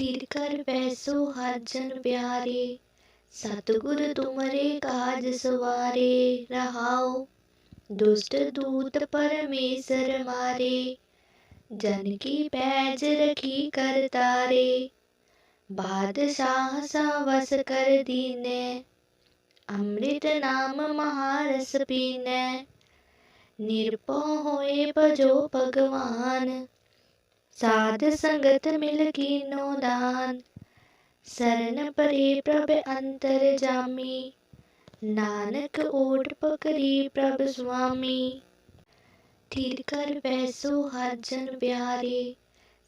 थिर कर बैसो हर जन प्यारे। सतगुर तुमरे काज सवारे, रहाओ। दुष्ट दूत परमेश्वर मारे। जन की पैज रखी कर तारे। बादशाह सा वस कर दीने। अमृत नाम महारस पीने। निरपो होए भजो भगवान। साध संगत मिल कीनो दान शरण परे प्रभ अंतर जामी। नानक ओट पकड़ी प्रभ स्वामी। थिर कर बैसो हर जन प्यारे।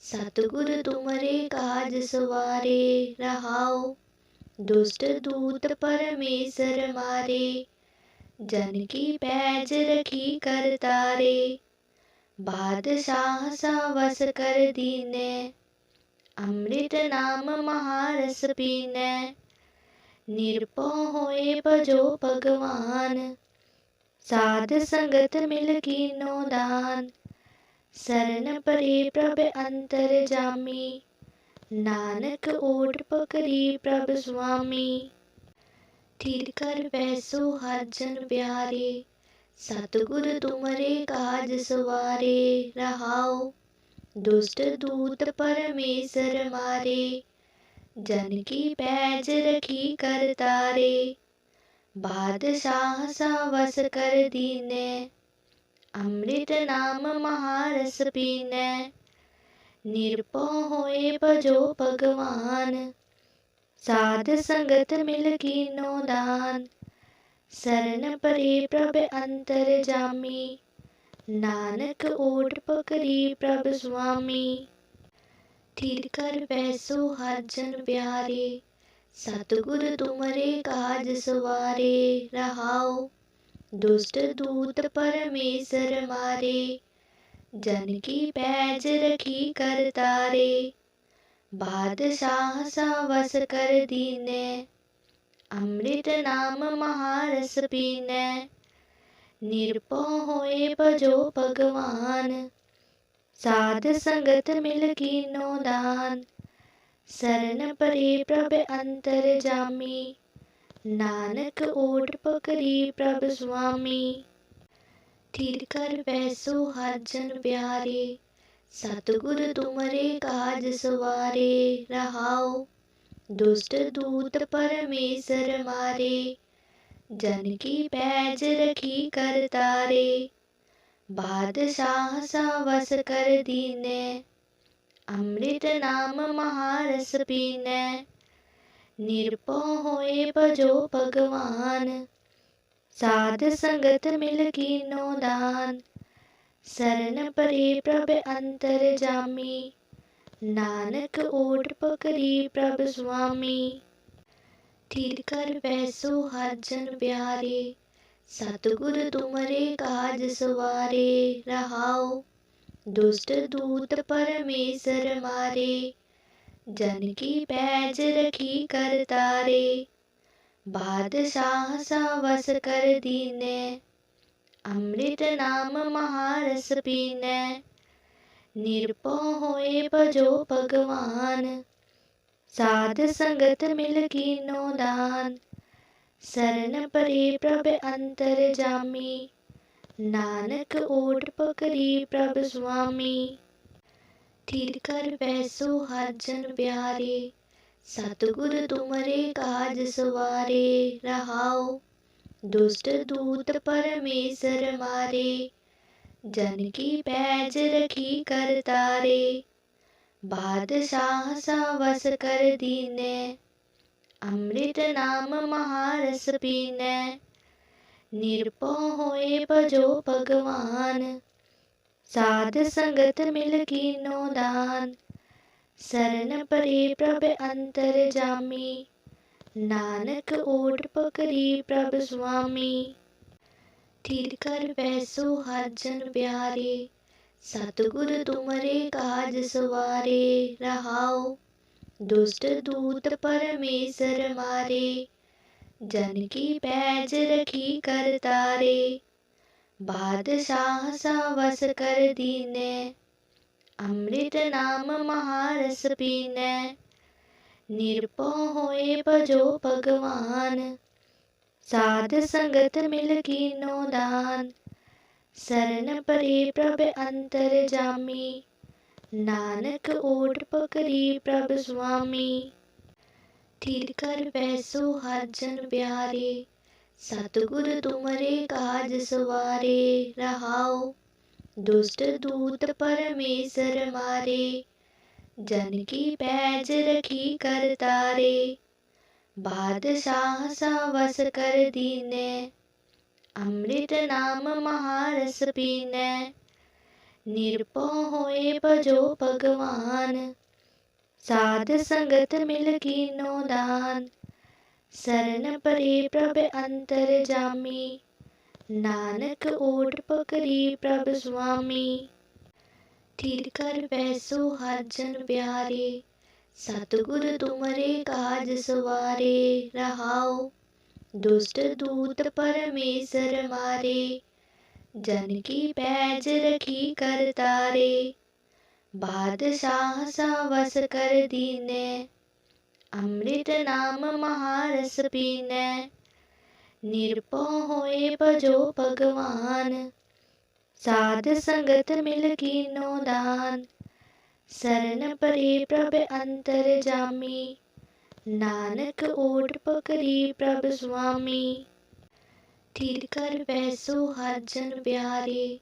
सतगुर तुमरे काज सवारे। रहाओ। दुष्ट दूत परमेश्वर मारे। जन की पैज रखी कर तारे। बादशाह सा वस कर दीने। अमृत नाम महारस पीने। निरपो होए भजो भगवान। साध संगत मिल कीनो दान। शरण परे प्रभ अंतर जामी। नानक ओट पकड़ी प्रभ स्वामी। थिर कर बैसो हर जन प्यारे। सतगुर तुमरे काज सवारे, रहाओ। दुष्ट दूत परमेश्वर मारे जन की पैज रखी कर तारे। बादशाह वस कर दीने, अमृत नाम महारस पीने। निरपो होए भजो भगवान, साध संगत मिल कीनो दान शरण परे प्रभ अंतर जामी। नानक ओट पकड़ी प्रभ स्वामी। थिर कर बैसो हर जन प्यारे। सतगुर तुमरे काज सवारे। रहाओ, दुष्ट दूत परमेश्वर मारे। जन की पैज रखी कर तारे। बादशाह सा वस कर दीने। अमृत नाम महारस पीने। निरपो होए भजो भगवान। साध संगत मिल कीनो दान। शरण परे प्रभ अंतर जामी। नानक ओट पकड़ी प्रभ स्वामी। थिर कर बैसो हर जन प्यारे। सतगुर तुमरे काज सवारे। रहाओ। दुष्ट दूत परमेश्वर मारे, जन की पैज रखी कर तारे। बादशाह सा वस कर दीने, अमृत नाम महारस पीने। निरपो होए भजो भगवान, साध संगत मिल की नो दान। शरण परे प्रभ अंतर जामी। नानक ओट पकड़ी प्रभ स्वामी। थिर कर बैसो हर जन प्यारे, सतगुर तुमरे काज सवारे, रहाओ। दुष्ट दूत परमेश्वर मारे, जन की पैज रखी कर तारे। बादशाह सा वस कर दीने, अमृत नाम महारस पीने। निरपो होए भजो भगवान। साध संगत मिल कीनो दान शरण परे प्रभ अंतर जामी। नानक ओट पकड़ी प्रभ स्वामी। थिर कर बैसो हर जन प्यारे। सतगुर तुमरे काज सवारे। रहाओ दुष्ट दूत परमेश्वर मारे। जन की पैज रखी कर तारे। बादशाह सा वस कर दीने। अमृत नाम महारस पीने। निरपो होए भजो भगवान। साध संगत मिल कीनो दान शरण परे प्रभ अंतर जामी। नानक ओट पकड़ी प्रभ स्वामी। थिरकर पैसो हजन प्यारे। सतगुर तुमरे काज सवारे, रहाओ। दुष्ट दूत परमेश्वर मारे। जन की पैज रखी कर तारे। बादशाह सा वस कर दीने। अमृत नाम महारस पीने। निरपो होए भजो भगवान। साध संगत मिल की नो दान शरण परे प्रभ अंतर जामी। नानक ओट पकड़ी प्रभ स्वामी। थिर कर पैसो जन प्यारे। सतगुर तुमरे काज सवारे। रहाओ, दुष्ट दूत परमेश्वर मारे। जन की पैज रखी कर तारे। बादशाह सवस कर दीने अमृत नाम महारस पीने निरपो होए भजो भगवान। साध संगत मिल की नो दान शरण परे प्रभ अंतर जामी। नानक ओट पकड़ी प्रभ स्वामी। तीर कर वैसो हर जन प्यारे। सतगुरु तुमरे काज सवारे, रहाओ। दुष्ट दूत परमेश्वर मारे जन की पैज रखी कर तारे। बादशाह सा वस कर दीने, अमृत नाम महारस पीने। निरपो होए भजो भगवान, साध संगत मिल की नो दान। शरण परे प्रभ अंतर जामी नानक ओट पकड़ी प्रभ स्वामी। थिर कर पैसो हजन प्यारे।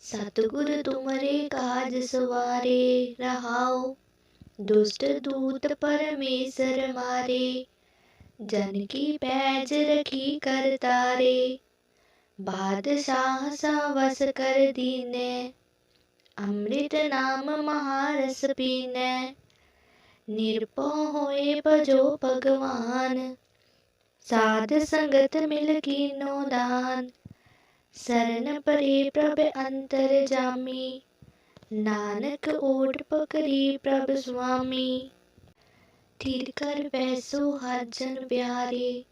सतगुर तुमरे काज सवारे। रहाओ, दुष्ट दूत परमेश्वर मारे। जन की पैज रखी कर तारे। बादशाह सा वस कर दीने। अमृत नाम महारस पीने। निरपो होए भजो भगवान। साध संगत मिल की नो दान। शरण परे प्रभ अंतर जामी। नानक ओट पकरी प्रभ स्वामी। थिर कर वैसो हजन प्यारे।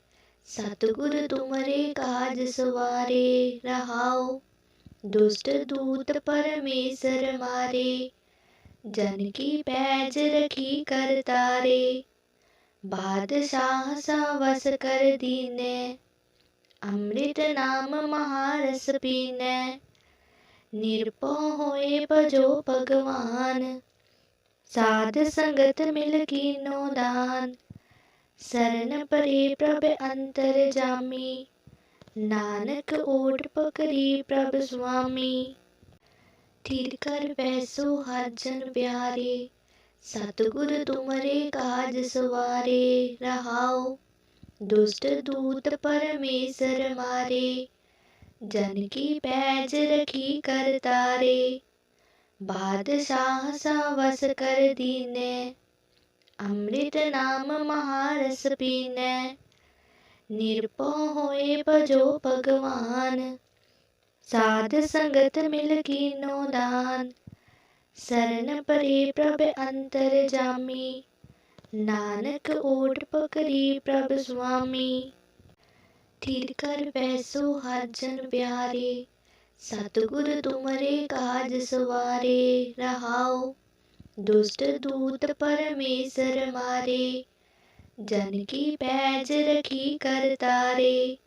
सतगुरु तुमरे काज सवारे। रहाओ। दुष्ट दूत परमेश्वर मारे, जन की पैज रखी कर तारे, बादशाह सवस कर दीने, अमृत नाम महारस पीने, निरपो होए भजो भगवान, साध संगत मिल की नो दान शरण परे प्रभ अंतर जामी। नानक ओट पकरी प्रभ स्वामी। थीर कर वैसो हर जन प्यारे, सतगुर तुमरे काज सवारे, रहाओ। दुष्ट दूत परमेश्वर मारे जन की पैज रखी कर तारे। बादशाह सा वस कर दीने, अमृत नाम महारस पीने। निरपो होए भजो भगवान। साध संगत मिल कीनो दान। शरण परे प्रभ अंतर जामी। नानक ओट पकरी प्रभ स्वामी। थीर कर वैसो हर जन प्यारे। सतगुर तुमरे काज सवारे। रहाओ दुष्ट दूत परमेश्वर मारे। जन की पैज रखी कर तारे,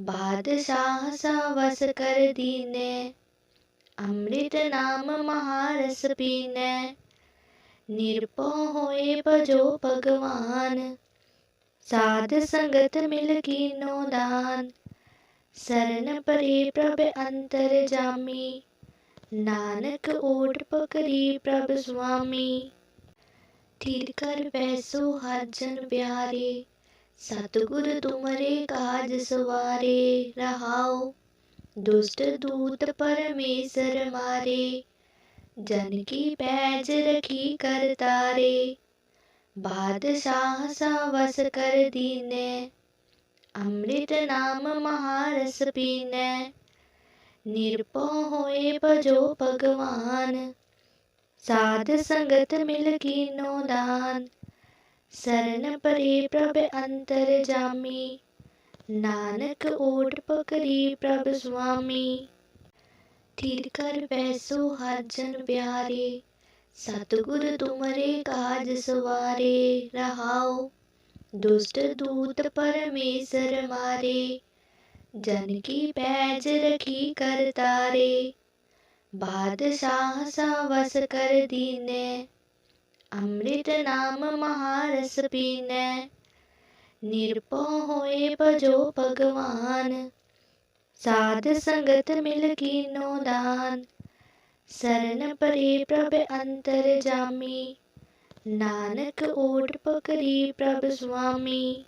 बादशाह सा वस कर दीने, अमृत नाम महारस पीने। निरपो होए भजो भगवान, साध संगत मिल कीनो दान। शरण परे प्रभ अंतर जामी, नानक ओट पकरी प्रभ स्वामी। थीर कर वैसो हर प्यारे। सतगुर तुमरे काज सवारे, रहाओ। दुष्ट दूत परमेश्वर मारे। जन की पैज रखी कर तारे। बादशाह सा वस कर दीने। अमृत नाम महारस पीने। निरपो होए भजो भगवान। साध संगत मिल कीनो दान शरण परे प्रभ अंतर जामी। नानक ओट पकरी प्रभ स्वामी। थीर कर हर जन प्यारे। सतगुरु तुमरे काज सवारे, रहाओ। दुष्ट दूत परमेश्वर मारे। जन की पैज रखी कर तारे। बादशाह सा वस कर दीने। अमृत नाम महारस पीने। निरपो होए भजो भगवान। साध संगत मिल कीनो दान। शरण परे प्रभ अंतर जामी। नानक ओट पकड़ी प्रभ स्वामी।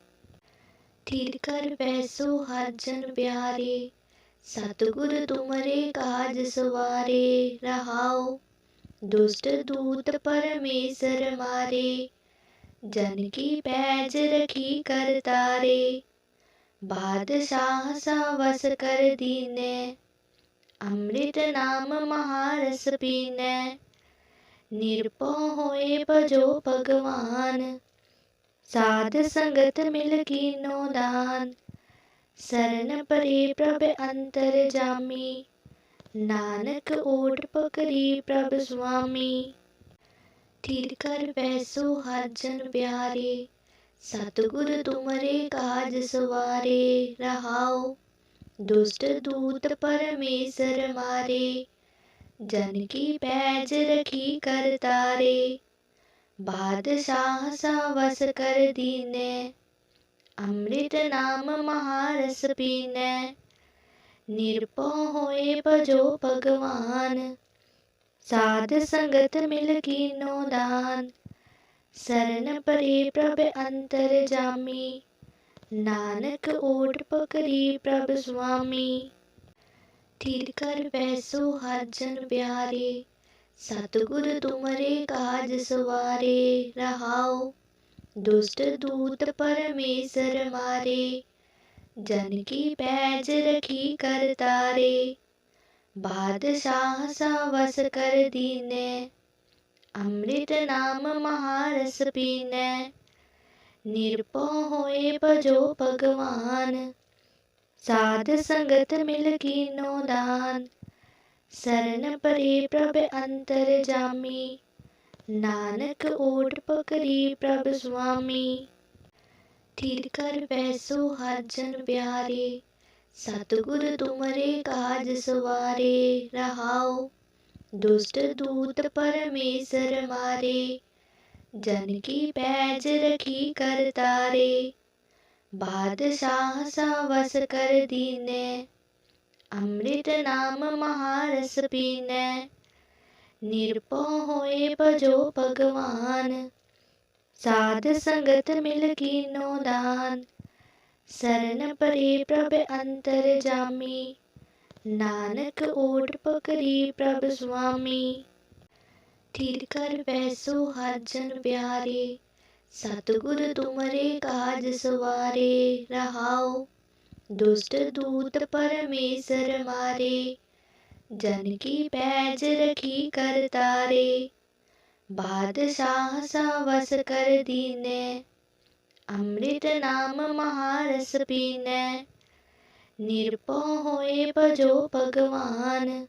थिर कर बैसो हर जन प्यारे। सतगुरु तुमरे काज सवारे, रहाओ। दुष्ट दूत परमेश्वर मारे जन की पैज रखी कर तारे। बादशाह सा वस कर दीने, अमृत नाम महारस पीने। निरपो होए भजो भगवान, साध संगत मिल कीनो दान। शरण परे प्रभ अंतर जामी नानक ओट पकड़ी प्रभ स्वामी। थिर कर बैसो हर जन प्यारे, सतगुरु तुमरे काज सवारे, रहाओ। दुष्ट दूत परमेश्वर मारे, जन की पैज रखी कर तारे। बादशाह सा वस कर दीने अमृत नाम महारस पीने। निरपो होए भजो भगवान। साध संगत मिल कीनो दान। शरण परे प्रभ अंतर जामी। नानक ओट पकड़ी प्रभ स्वामी। थिर कर बैसो हर जन प्यारे। सतगुरु तुमरे काज सवारे। रहाओ। दुष्ट दूत परमेश्वर मारे जन की पैज रखी कर तारे, बादशाह सा वस कर दीने, अमृत नाम महारस पीने, निरपो होए भजो भगवान, साध संगत मिल की नो दान शरण परे प्रभ अंतर जामी। नानक ओट पकड़ी प्रभ स्वामी। थिर कर बैसो हर प्यारे, सतगुरु तुमरे काज सवारे, रहाओ। दुष्ट दूत परमेश्वर मारे, जन की पैज रखी कर तारे। बादशाह सा वस कर दीने, अमृत नाम महारस पीने। निरपो होए भजो भगवान। साध संगत मिल कीनो दान। शरण परे प्रभ अंतर जामी। नानक ओट पकड़ी प्रभ स्वामी। थिर कर बैसो हर प्यारे। सतगुरु तुमरे काज सवारे। रहाओ दुष्ट दूत परमेश्वर मारे। जन की पैज रखी कर तारे। बादशाह सा वस कर दीने। अमृत नाम महारस पीने। निरपो होए भजो भगवान।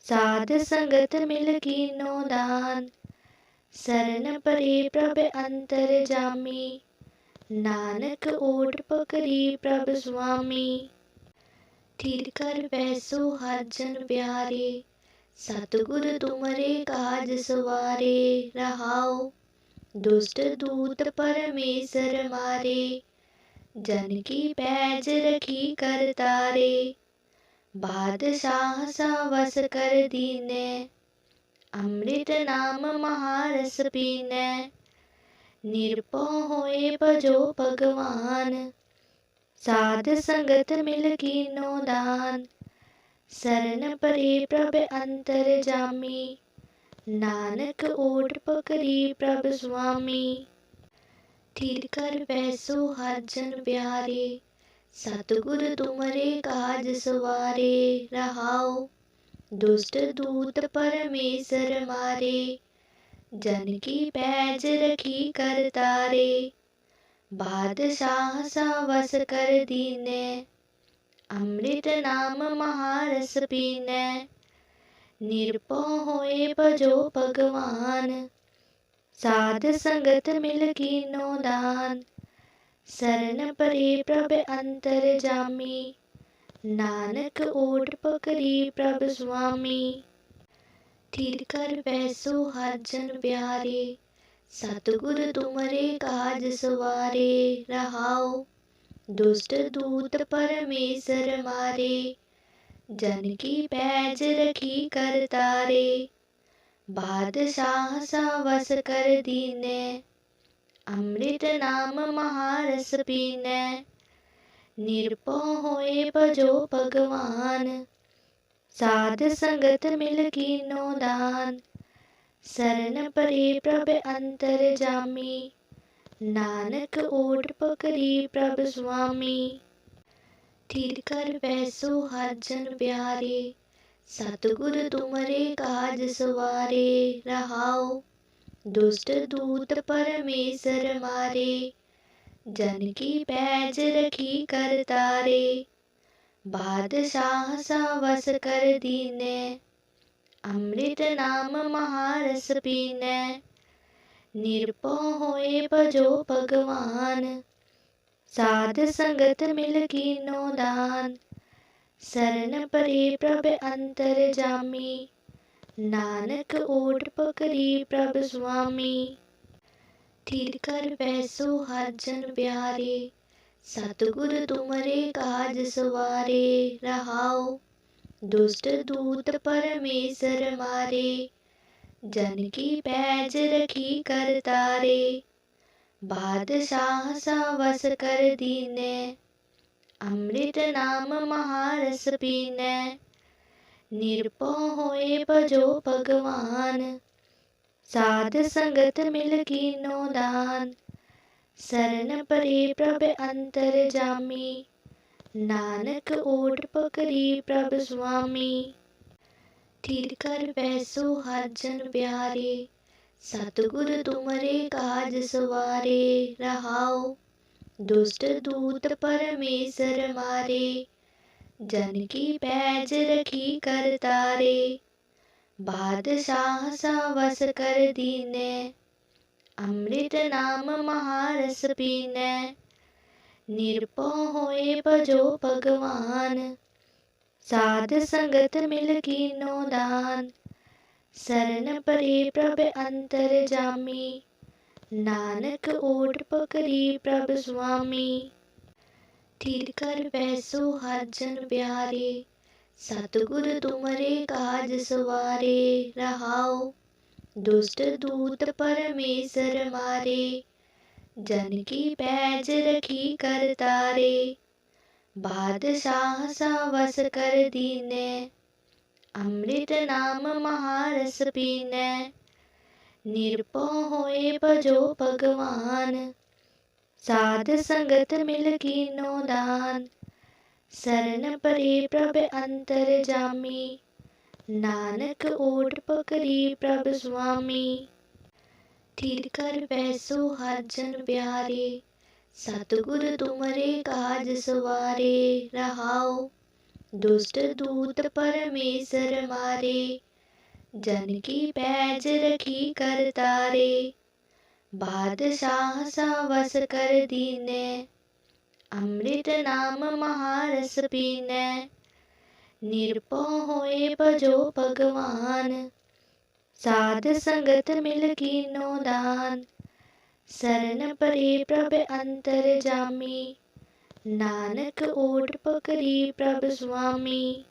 साध संगत मिल कीनो दान। शरण परे प्रभ अंतर जामी। नानक ओट पकड़ी प्रभ स्वामी। थिर कर बैसो हर जन प्यारे। सतगुरु तुमरे काज सवारे, रहाओ। दुष्ट दूत परमेश्वर मारे। जन की पैज रखी कर तारे। बादशाह सा वस कर दीने। अमृत नाम महारस पीने। निरपो होए भजो भगवान। साध संगत मिल कीनो दान शरण परे प्रभ अंतर जामी नानक ओट पकड़ी प्रभ स्वामी। थिर कर बैसो हर जन प्यारे। सतगुरु तुमरे काज सवारे। रहाओ। दुष्ट दूत परमेश्वर मारे। जन की पैज रखी कर तारे। बादशाह सवस कर दीने। अमृत नाम महारस पीने। निरपो होए भजो भगवान। साध संगत मिल की नो दान। शरण परे प्रभ अंतर जामी। नानक ओट पकड़ी प्रभ स्वामी। थिर कर वैसो हर जन प्यारे। सतगुरु तुमरे काज सवारे रहाओ, दुष्ट दूत परमेश्वर मारे, जन की पैज रखी कर तारे। बादशाह सा वस कर दीने, अमृत नाम महारस पीने। निरपो होए भजो भगवान, साध संगत मिल की नो दान शरण परे प्रभ अंतर जामी नानक ओट पकरी प्रभ स्वामी। थिर कर पैसो हजन प्यारे, सतगुर तुमरे काज सवारे, रहाओ। दुष्ट दूत परमेश्वर मारे जन की पैज रखी कर तारे। बादशाह सा वस कर दीने। ਅੰਮ੍ਰਿਤ ਨਾਮ ਮਹਾਰਸ ਪੀਨੇ ਨਿਰਭਉ ਹੋਏ ਭਜੋ ਭਗਵਾਨ ਸਾਧ ਸੰਗਤ ਮਿਲ ਕੀਨੋ ਦਾਨ ਸਰਨ ਪਰੇ ਪ੍ਰਭ ਅੰਤਰ ਜਾਮੀ ਨਾਨਕ ਓਟ ਪਕਰੀ ਪ੍ਰਭ ਸੁਆਮੀ ਥੀਰ ਕਰ ਬੈਸੋ ਹਰ ਜਨ ਪਿਆਰੇ ਸਤਿਗੁਰ ਤੁਮਰੇ ਕਾਜ ਸਵਾਰੇ ਰਹਾਓ दुष्ट दूत परमेश्वर मारे जन की पैज रखी कर तारे। बादशाह सावस कर दीने, अमृत नाम महारस पीने। निरपो होए भजो भगवान, साध संगत मिल की नो दान शरण परे प्रभ अंतर जामी। नानक ओट पकरी प्रभ स्वामी। तीर कर पैसो हजन प्यारे, सतगुर तुमरे काज सवारे, रहाओ। दुष्ट दूत परमेश्वर मारे, जन की पैज रखी कर तारे। बादशाह सा वस कर दीने, अमृत नाम महारस पीने। निरपो होए भजो भगवान। साध संगत मिल की नो दान। शरण परे प्रभ अंतर जामी। नानक ओट पकरी प्रभ स्वामी। थिर कर वैसो हजन प्यारे। सतगुर तुमरे काज सवारे। रहाओ, दुष्ट दूत परमेश्वर मारे। जन की पैज रखी कर तारे। बादशाह सावस कर दीने। अमृत नाम महारस पीने। निरपो होए भजो भगवान। साध संगत मिल की नो दान। शरण परे प्रभ अंतर जामी। नानक ओट पकड़ी प्रभ स्वामी। थिरकर पैसो हजन प्यारे। सतगुर तुमरे काज सवारे, रहाओ। दुष्ट दूत परमेश्वर मारे। जन की पैज रखी कर तारे। बादशाह सा वस कर दीने। अमृत नाम महारस पीने। निरपो होए भजो भगवान। साध संगत मिल की नो दान शरण परे प्रभ अंतर जामी नानक ओट पकरी प्रभ स्वामी।